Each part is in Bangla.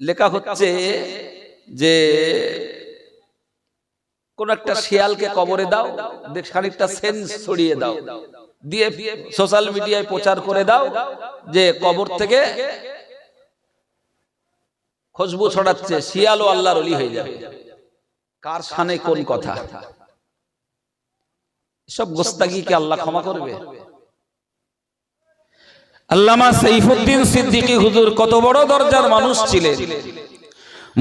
লেখা হচ্ছে যে কোন একটা শিয়ালকে কবরে দাও খানিকটা সেন্স ছড়িয়ে দাও। দিয়ে সোশ্যাল মিডিয়ায় প্রচার করে দাও যে কবর থেকে খুশবু ছড়াচ্ছে শিয়াল ও আল্লাহর অলি হয়ে যাবে। কার সানে কোন কথা? সব গোস্তাগিকে আল্লাহ ক্ষমা করবে। আল্লামা সাইফুদ্দিন সিদ্দিকী হুজুর কত বড় দরজার মানুষ ছিলেন।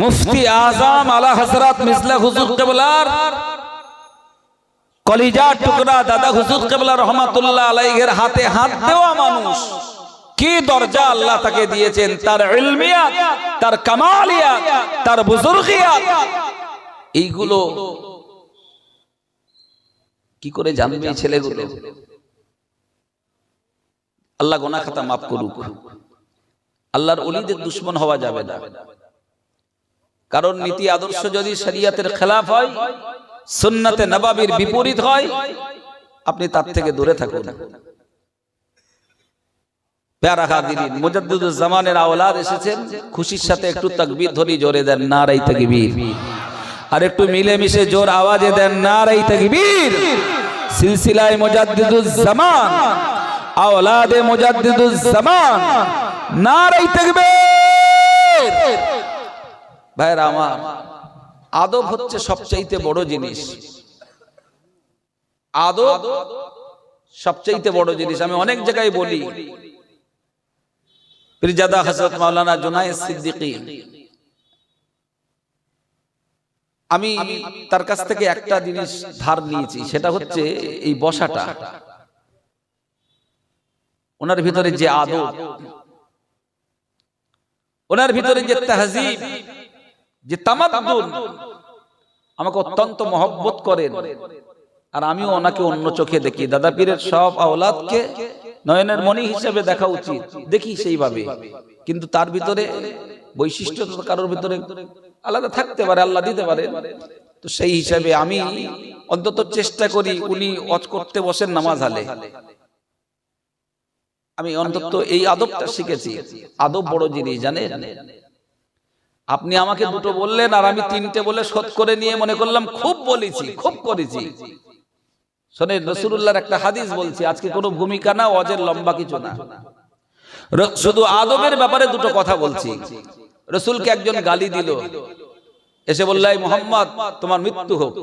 মুফতি আজম আলা হযরত মিসলা হুজুর কেবলার কলিজার টুকরা দাদা হুজুর কেবলা রহমাতুল্লাহ আলাইহির হাতে হাত দেওয়া মানুষ। কি দরজা আল্লাহ তাকে দিয়েছেন? তার ইলমিয়াত, তার কামালিয়াত, তার বুজুর্গিয়াত। এইগুলো কি করে জানবে ছেলেগুলো? আল্লাহ গোনা খাতা মাফ করুক। আল্লাহর অলিদের দুশ্মন হওয়া যাবে না। কারণ নীতি আদর্শ যদি শরিয়াতের খেলাফ হয়, সুন্নাতে নবাবির বিপরীত হয়, আপনি তার থেকে দূরে থাকুন। সিলসিলায় মুজাদ্দিদুল জামান। আওলাদে মুজাদ্দিদুল জামান। নারাই তাকবীর। ভাইরা আমার, আদব হচ্ছে সবচাইতে বড় জিনিস। আদব সবচাইতে বড় জিনিস। আমি অনেক জায়গায় বলি। পীরজাদা হযরত মাওলানা জুনায়েদ সিদ্দিকী। আমি তার কাছ থেকে একটা জিনিস ধার নিয়েছি, সেটা হচ্ছে এই বসাটা। ওনার ভিতরে যে আদব, ওনার ভিতরে যে তাহজিব, যে তামাদ্দুন, আমাকে অত্যন্ত মহব্বত করেন। আর আমিও ওনাকে অন্য চোখে দেখি। দাদা পীরের সব আওলাদকে নয়নের মণি হিসেবে দেখা উচিত। দেখি সেইভাবে। কিন্তু তার ভিতরে বৈশিষ্ট্য তো কারোর ভিতরে আলাদা থাকতে পারে, আল্লাহ দিতে পারে। তো সেই হিসাবে আমি অন্তত চেষ্টা করি উনি অজ করতে বসেন নামাজ হালে। আমি অন্তত এই আদবটা শিখেছি। আদব বড় জিনিস জানেন? আপনি আমাকে দুটো বললেন আর আমি তিনটে বলে শোধ করে নিয়ে মনে করলাম খুব বলেছি খুব করেছি। শোনেন রসুল্লাহর একটা হাদিস বলছি আজকে কোনো ভূমিকা না অজের লম্বা কিছু না। শুধু আদবের ব্যাপারে দুটো কথা বলছি। রসুলকে একজন গালি দিল। এসে বললাই মোহাম্মদ, তোমার মৃত্যু হোক।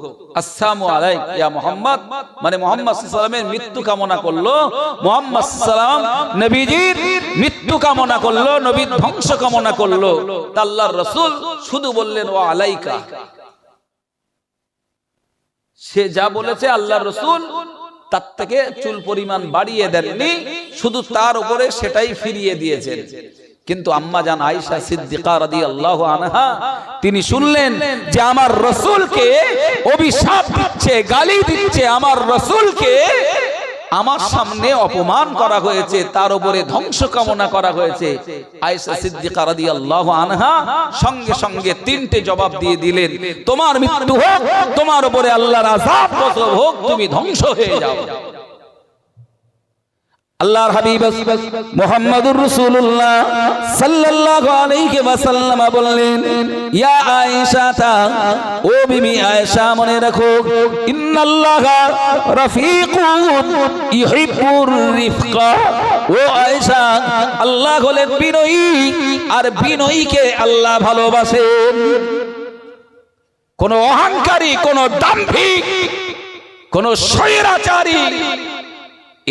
আসসালামু আলাইক ইয়া মোহাম্মদ। মানে মোহাম্মদ সাল্লামের মৃত্যু কামনা করল। মোহাম্মদ সাল্লাম নবীজির মৃত্যু কামনা করল, নবীর ধ্বংস কামনা করল। আল্লাহর রসুল শুধু বললেন ও আলাইকা। সে যা বলেছে আল্লাহর রসুল, তার থেকে চুল পরিমাণ বাড়িয়ে দেননি, শুধু তার উপরে সেটাই ফিরিয়ে দিয়েছেন। কিন্তু আম্মা জান আয়েশা সিদ্দিকা রাদিয়াল্লাহু আনহা, তিনি শুনলেন যে আমার রসুলকে অভিশাপ দিচ্ছে, গালি দিচ্ছে, আমার রসুলকে আমার সামনে অপমান করা হয়েছে, তার উপরে ধ্বংস কামনা করা হয়েছে। আয়েশা সিদ্দিকা রাদিয়াল্লাহু আনহা সঙ্গে সঙ্গে তিনটে জবাব দিয়ে দিলেন, তোমার মৃত্যু হোক, তোমার উপরে আল্লাহর আযাব হোক, তুমি ধ্বংস হয়ে যাও। আল্লাহর হাবিব মুহাম্মাদুর রাসূলুল্লাহ সাল্লাল্লাহু আলাইহি ওয়াসাল্লাম বললেন, ইয়া আয়েশা ও বিবি আয়েশা, মনে রাখো, ইন্নাল্লাহা রাফিকুন ইউহিব্বুর রিফকা। ও আয়েশা, আল্লাহ হলেন বিনয়ী, আর বিনয়ীকে আল্লাহ ভালোবাসেন। কোন অহংকারী, কোন দাম্ভিক, কোন স্বৈরাচারী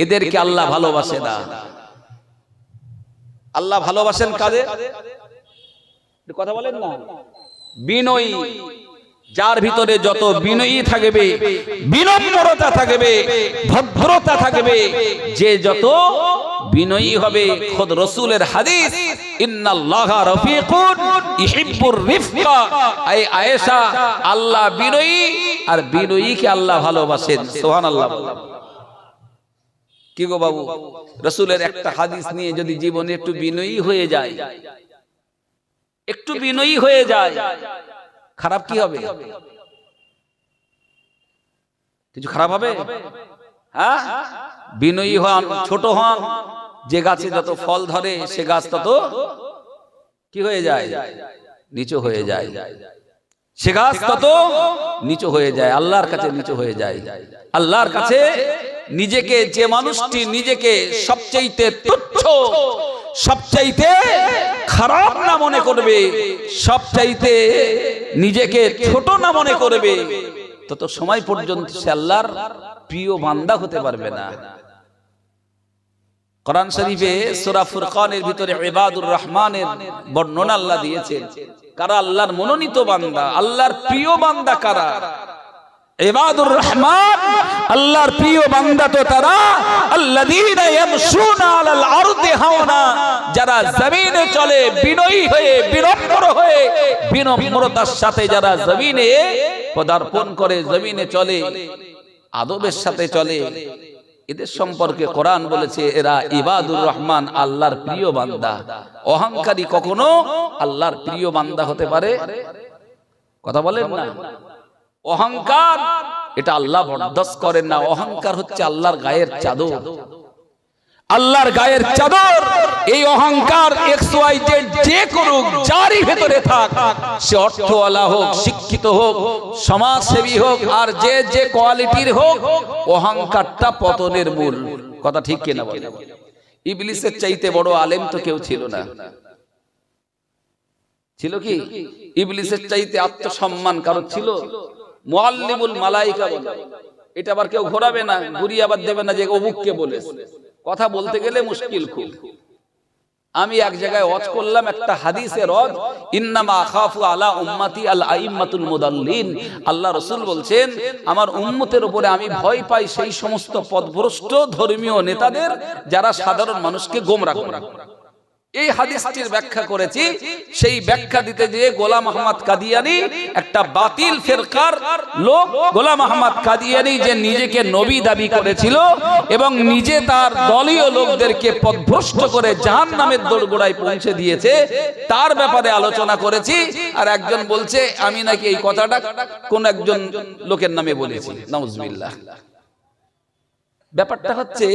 এদেরকে আল্লাহ ভালোবাসে না। আল্লাহ ভালোবাসেন কাদের? কথা বলেন না। বিনয়ী। যার ভিতরে যত বিনয়ী থাকবে বিনম্রতা থাকবে ভদ্রতা থাকবে যে যত বিনয়ী হবে খোদ রসুলের হাদিস আল্লাহ বিনয়ী আর বিনয়ীকে আল্লাহ ভালোবাসেন সুবহানাল্লাহ। কি গো বাবু? রসুলের একটা হাদিস নিয়ে যদি জীবনে একটু বিনয়ী হয়ে যায়, একটু বিনয়ী হয়ে যায়, খারাপ কি হবে? কিছু খারাপ হবে? হ্যাঁ? বিনয়ী হন, ছোট হন, যে গাছে যত ফল ধরে, সে গাছ তত কি হয়ে যায়? নিচু হয়ে যায়। সে গাছ তত নিচু হয়ে যায়, আল্লাহর কাছে নিচু হয়ে যায়। আল্লাহর কাছে নিজেকে যে মানুষটি নিজেকে সবচাইতে তুচ্ছ সবচাইতে খারাপ না মনে করবে সবচাইতে নিজেকে ছোট না মনে করবে তত সময় পর্যন্ত সে আল্লাহর প্রিয় বান্দা হতে পারবে না। কোরআন শরীফে সূরা ফুরকানের ভিতরে ইবাদুর রহমানের বর্ণনা আল্লাহ দিয়েছেন। কারা আল্লাহর মনোনীত বান্দা আল্লাহর প্রিয় বান্দা কারা? ইবাদুর রহমান, আল্লাহর প্রিয় বান্দা তো তারা, আল্লাযীনা ইয়ামশুনা আলাল আরদি হাওনা, যারা জমিনে চলে, বিনয়ী হয়ে, বিনম্র হয়ে, বিনম্রতার সাথে যারা জমিনে পদার্পণ করে, জমিনে চলে, আদবের সাথে চলে, এদের সম্পর্কে কোরআন বলেছে, এরা ইবাদুর রহমান, আল্লাহর প্রিয় বান্দা। অহংকারী কখনো আল্লাহর প্রিয় বান্দা হতে পারে? কথা বলেন না। অহংকার, এটা আল্লাহ বরদাস্ত করেন না। অহংকার হচ্ছে আল্লাহর গায়ের চাদর। আল্লাহর গায়ের চাদর, এই অহংকার এক্স ওয়াই জেড যে করুক, যারই ভেতরে থাক, সে অর্থওয়ালা হোক, শিক্ষিত হোক, সমাজসেবী হোক, আর যে যে কোয়ালিটির হোক, অহংকারটা পতনের মূল। কথা ঠিক কিনা বলে ইবলিসের চাইতে বড় আলেম তো কেউ ছিল না। ছিল কি? ইবলিসের চাইতে আত্মসম্মান কারও ছিল? মুআল্লিমুল মালাইকা বলে। এটা আবার কেউ ঘোরাবে না, ঘুরিয়ে আবার দেবে না যে অমুককে বলে কথা বলতে গেলে মুশকিল খুব। আমি এক জায়গায় ওয়াজ করলাম, একটা হাদিসের রদ, ইন্নামা আখাফু আলা উম্মতি আল আইম্মাতুল মুদাল্লিন। আল্লাহ রসুল বলছেন, আমার উম্মতের উপরে আমি ভয় পাই সেই সমস্ত পদভ্রষ্ট ধর্মীয় নেতাদের যারা সাধারণ মানুষকে গোমরা করে। এই হাদিসটির ব্যাখ্যা করেছি। সেই ব্যাখ্যা দিতে গিয়ে গোলাম আহমদ কাদিয়ানি একটা বাতিল ফেরকার লোক গোলাম আহমদ কাদিয়ানি যে নিজেকে নবী দাবি করেছিল এবং নিজে তার দলীয় লোকদেরকে পথভ্রষ্ট করে জাহান নামের দোরগোড়ায় পৌঁছে দিয়েছে, তার ব্যাপারে আলোচনা করেছি আর একজন বলছে, আমি নাকি এই কথাটা কোন একজন লোকের নামে বলেছি। নাউজবিল্লাহ। ব্যাপারটা হচ্ছে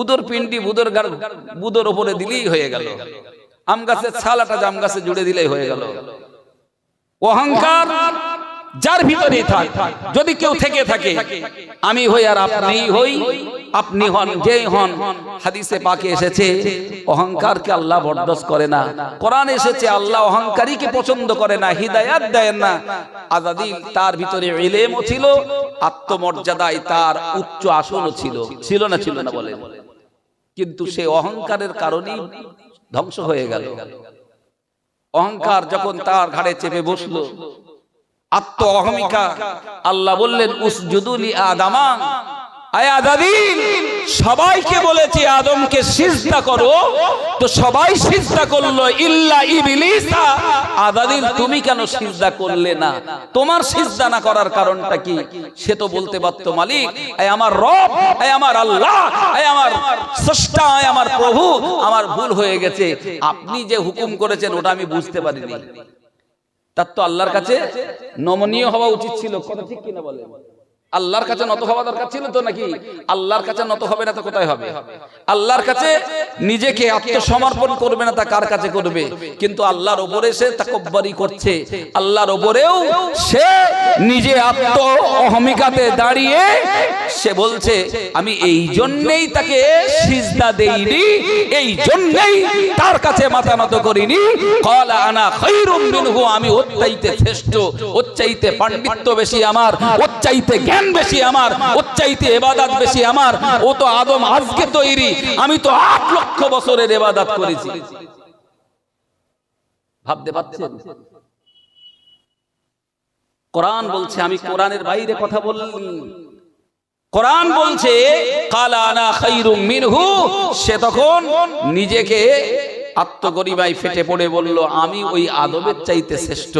উদর পিন্ডি বুদর বুদর ওপরে দিলেই হয়ে গেল। আম গাছের ছালাটা জাম গাছে জুড়ে দিলেই হয়ে গেল। অহংকার যার ভিতরে থাক, যদি কেউ থেকে থাকে, আমি হই আর আপনি হই, আপনি হন যে হন। হাদিসে পাকে এসেছে, অহংকারকে আল্লাহ বরদাস্ত করে না। কোরআন এসেছে, আল্লাহ অহংকারীকে পছন্দ করে না, হিদায়াত দেয় না। আজাদি তার ভিতরে ইলেমও ছিল, আত্মমর্যাদায় তার উচ্চ আসনও ছিল। ছিল না ছিল না বলে। কিন্তু সে অহংকারের কারণেই ধ্বংস হয়ে গেল। অহংকার যখন তার ঘাড়ে চেপে বসল। আত্ম অহমিকা। আল্লাহ বললেন উসজুদুলি আদামা আয়া দাদি সবাইকে বলেছি, আদমকে সিজদা করো। তো সবাই সিজদা করল, ইল্লা ইবলিসা। তুমি কেন সিজদা করলে না? তোমার সিজদা না করার কারণটা কি? সে তো বলতে পারতো মালিক আয় আমার রব আয় আমার আল্লাহ আয় আমার স্রষ্টা আয় আমার প্রভু, আমার ভুল হয়ে গেছে। আপনি যে হুকুম করেছেন, ওটা আমি বুঝতে পারিনি। তার তো আল্লাহর কাছে নমনীয় হওয়া উচিত ছিল। কথা ঠিক কিনা বলে আল্লাহর কাছে নত হওয়া দরকার ছিল তো নাকি? আল্লাহর কাছে নত হবে না তো কোথায় হবে? আল্লাহর কাছে নিজেকে আত্মসমর্পণ করবে না তা কার কাছে করবে? কিন্তু আল্লাহর ওপরে সে তাকব্বরি করছে। আল্লাহর ওপরেও সে নিজে আত্ম অহমিকাতে দাঁড়িয়ে সে বলছে, আমি এই জন্যেই তাকে সিজদা দেইনি, এই জন্যেই তার কাছে মাথা নত করিনি। কলা আনা খৈরুম মিনহু, আমি ওর শ্রেষ্ঠ, ওর চাইতে পাণ্ডিত্য বেশি আমার, ওর জ্ঞান বেশি আমার, ওর চাইতে এবাদাত বেশি আমার, ও তো আদম আজকে তৈরি, আমি তো আট লক্ষ বছরের এবাদাত করেছি। ভাবতে পারছেন? কোরআন বলছে, আমি কোরআনের বাইরে কথা বললি কোরআন বলছে, কালানা খাইরুম মিনহু সে তখন নিজেকে আত্মগরিমায় ফেটে পড়ে বলল, আমি ওই আদমের চাইতে শ্রেষ্ঠ।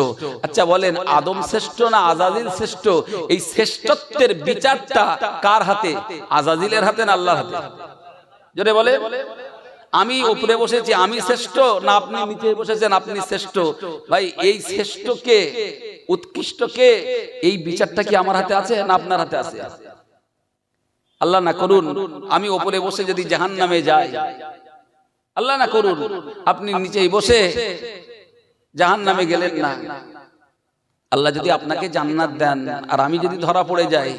আচ্ছা বলেন, আদম শ্রেষ্ঠ না আজাজিল শ্রেষ্ঠ? এই শ্রেষ্ঠত্বের বিচারটা কার হাতে? আজাজিলের হাতে না আল্লাহর হাতে? জোরে বলে, আমি উপরে বসেছি, আমি শ্রেষ্ঠ না আপনি নিচে বসেছেন, আপনি শ্রেষ্ঠ? ভাই, এই শ্রেষ্ঠকে উৎকৃষ্টকে এই বিচারটা কি আমার হাতে আছে না আপনার হাতে আছে? আল্লাহ না করুন, আমি ওপরে বসে যদি জাহান নামে যাই আল্লাহ না করুন, আপনি নিচেই বসে জাহান নামে গেলেন না। আল্লাহ যদি আপনাকে জান্নাত দেন, আর আমি যদি ধরা পড়ে যাই,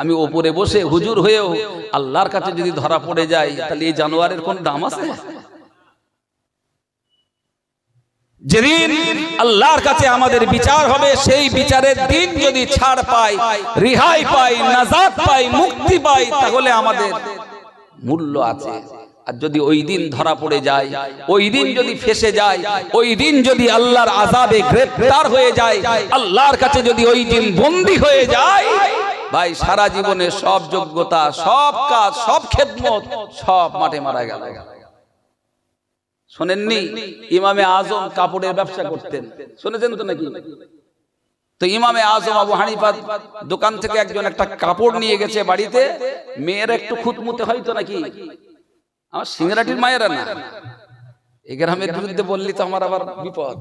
আমি ওপরে বসে হুজুর হয়েও আল্লাহর কাছে যদি ধরা পড়ে যাই, তাহলে এই জানোয়ারের কোন দাম আছে? যেদিন আল্লাহর কাছে আমাদের বিচার হবে, সেই বিচারের দিন যদি ছাড় পাই, রিহাই পাই, নাজাত পাই, মুক্তি পাই, তাহলে আমাদের মূল্য আছে। আর যদি ওই দিন ধরা পড়ে যায়, ওই দিন যদি ফেসে যায়, ওই দিন যদি আল্লাহর আজাবে গ্রেফতার হয়ে যায়, আল্লাহর কাছে যদি ওই দিন বন্দী হয়ে যায়, ভাই, সারা জীবনে সব যোগ্যতা, সব কাজ, সব খেদমত, সব মাঠে মারা গেল। শোনেননি? ইমামে আজম কাপড়ের ব্যবসা করতেন। শুনেছেন তো নাকি? তো ইমামে আজম আবু হানিফা দোকান থেকে একজন একটা কাপড় নিয়ে গেছে বাড়িতে, মেয়ের একটু খুঁতমুতে হয়তো নাকি? আমার সিংরাটির মায়েরা না। এই গ্রামের বিরুদ্ধে বললি তো আমার আবার বিপদ।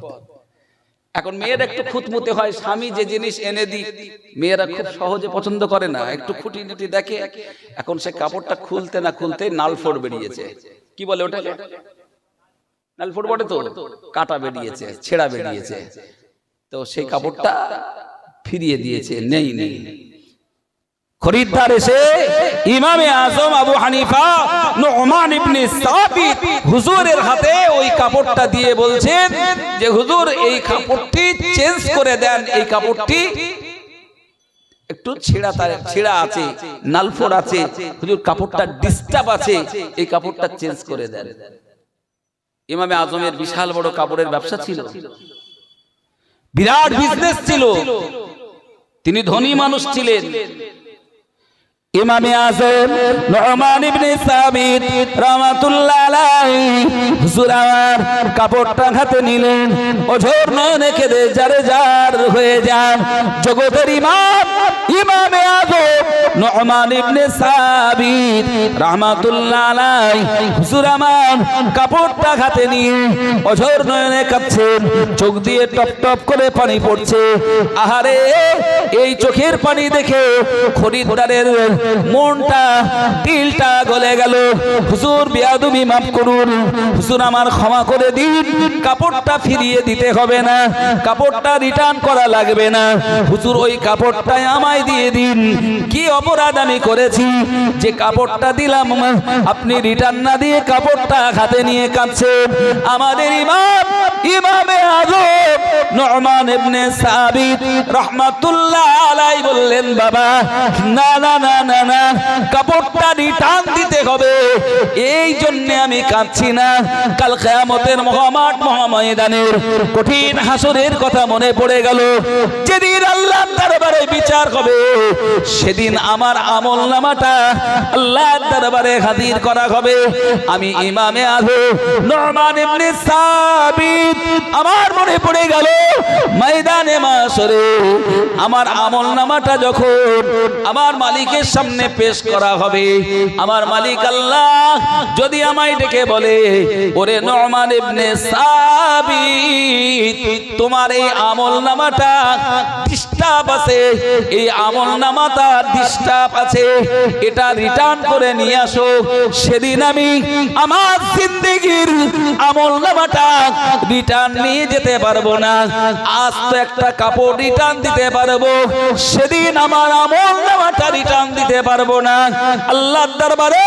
এখন মেয়ের একটু খুঁতমুতে হয় স্বামী যে জিনিস এনে দিক মেয়েরা খুব সহজে পছন্দ করে না। একটু খুঁটি নুটি দেখে এখন সে কাপড়টা খুলতে না খুলতে নালফোড় বেরিয়েছে। কি বলে ওটা নালফোড় বটে তো? কাটা বেরিয়েছে ছেঁড়া বেরিয়েছে। তো সেই কাপড়টা ফিরিয়ে দিয়েছে নেই নেই। খরিদ্দার এসে ইমামে আজম আবু হানিফা নোমান ইবনে সাবিত হুজুরের হাতে ওই কাপড়টা দিয়ে বলছেন যে, হুজুর, এই কাপড়টি চেঞ্জ করে দেন, এই কাপড়টি একটু ছেঁড়া তার- ছেঁড়া আছে, নালফোর আছে, হুজুর, কাপড়টা ডিস্টার্ব আছে, এই কাপড়টা চেঞ্জ করে দেন। ইমামে আজমের বিশাল বড় কাপড়ের ব্যবসা ছিল। বিরাট বিজনেস ছিল। তিনি ধনী মানুষ ছিলেন। ইমামে আজম নহমান ইবনে সাবিত রাহমাতুল্লাহ আলাইহি হুজুর আমার কাপড়টা হাতে নিলেন, ওঝর নয়নে কেঁদে যারে যার হয়ে যান, জগতের ইমাম ইমামে আজম নোমান ইবনে সাবিত রাহমাতুল্লাহ আলাইহি। হুজুর আমার কাপড়টা হাতে নিয়ে অঝর নয়নে কাঁদছেন চোখ দিয়ে টপ টপ করে পানি পড়ছে। আহারে, এই চোখের পানি দেখে খরিদ্দারের মনটা, দিলটা গলে গেল। হুজুর বিয়াদুমি মাফ করুন। হুজুর আমার ক্ষমা করে দিন। কাপড়টা ফিরিয়ে দিতে হবে না। কাপড়টা রিটার্ন করা লাগবে না। হুজুর, ওই কাপড়টাই আমায় দিয়ে দিন। কি অপরাধ আমি করেছি? যে কাপড়টা দিলাম, আপনি রিটার্ন না দিয়ে কাপড়টা হাতে নিয়ে কাঁদছেন। আমাদের ইমাম, ইমামে আজম নরমান ইবনে সাবিত রহমাতুল্লাহ আলাই বললেন, বাবা, না না না না না, কাপড়টা রিটার্ন দিতে হবে। এই জন্য আমি কাঁদছি না। কাল কেয়ামতের মহামাঠ মহাময়দানের কঠিন হাসরের কথা মনে পড়ে গেল। যেদিন আল্লাহ দরবারে বিচার হবে সেদিন আমার আমল নামাটা আল্লাহ দরবারে হাজির করা হবে। আমি ইমামে আজো নরমান ইবনে সাবিত। আমার মনে পড়ে গেল, ময়দানে মাসরে আমার আমল নামাটা যখন আমার মালিকের সামনে পেশ করা হবে, আমার মালিক আল্লাহ যদি আমায় ডেকে বলে, ওরে নরমান ইবনে সাবিত, তোমার এই আমল নামাটা ডিস্টার্ব আছে এই আমল নামাটা ডিস্টার্ব আছে। এটা রিটার্ন করে নিয়ে আসো। সেদিন আমি আমার জিন্দগির আমল নামাটা রিটার্ন নিয়ে যেতে পারব না। আজ তো একটা কাপড় রিটার্ন দিতে পারব। সেদিন আমার আমল নামাটা রিটার্ন দিতে পারব না। আল্লাহ দরবারে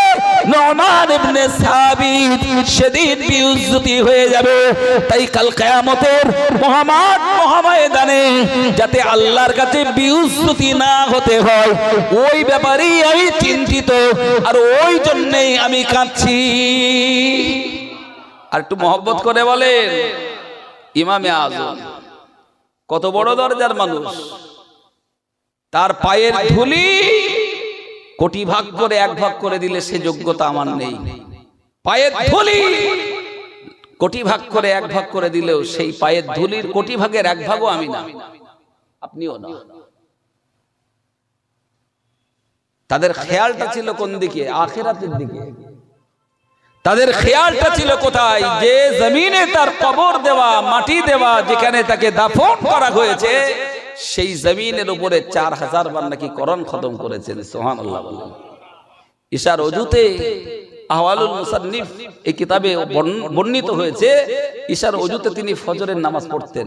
নমান ইবনে সাবিত সেদিন বিউজ্জতি হয়ে যাবে। তাই কাল কিয়ামতের মহামাঠ মহাময়দানে যাতে আল্লাহর কাছে বিউজ্জতি না হতে হয়। ওই ব্যাপারেই আমি চিন্তিত, আর ওই জন্যই আমি কাঁদছি। আর একটু মহব্বত করে বলেন, ইমামে আজম, কত বড় দরজার মানুষ। তার পায়ের ধুলি কোটি ভাগ করে এক ভাগ করে দিলে সে যোগ্যতা আমার নেই। পায়ের ধুলি কোটি ভাগ করে এক ভাগ করে দিলেও সেই পায়ের ধুলির কোটি ভাগের এক ভাগও আমি না। আপনিও না। তাদের খেয়ালটা ছিল কোন দিকে? আখেরাতের দিকে। তাদের খেয়ালটা ছিল কোথায়? যে জমিনে তার কবর দেওয়া, মাটি দেওয়া, যেখানে তাকে দাফন করা হয়েছে, সেই জমিনের উপরে চার হাজার বার নাকি করণ খতম করেছেন সোহান ঈশার অজুতে আহওয়ালুল মুসান্নিফ এই কিতাবে বর্ণিত হয়েছে ঈশার অজুতে তিনি ফজরের নামাজ পড়তেন।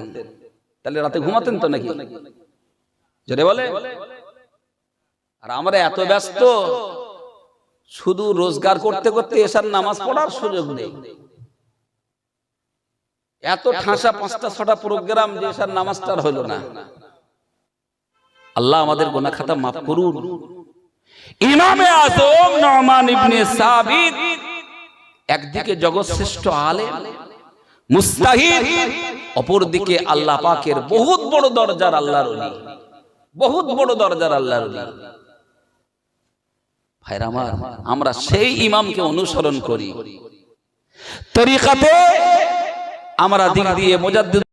তাহলে রাতে ঘুমাতেন তো নাকি? জোরে বলে আর আমরা এত ব্যস্ত শুধু রোজগার করতে করতে এসার নামাজ পড়ার সুযোগ নেই। এত ঠাসা পাঁচটা ছটা প্রোগ্রাম যে এসার নামাজটার হলো না। আল্লাহ আমাদের গোনা খাতা মাফ করুন। ইমামে আজম নমান ইবনে সাবিত। একদিকে জগৎশ্রেষ্ঠ আলেম মুস্তাহিদ। অপরদিকে আল্লাহ পাকের বহুত বড় দরজার আল্লাহর অলি বহুত বড় দরজার আল্লাহর অলি ভাইরা আমার আমরা সেই ইমামকে অনুসরণ করি। তরিকাতে আমরা দিক দিয়ে মোজাদ্দিদ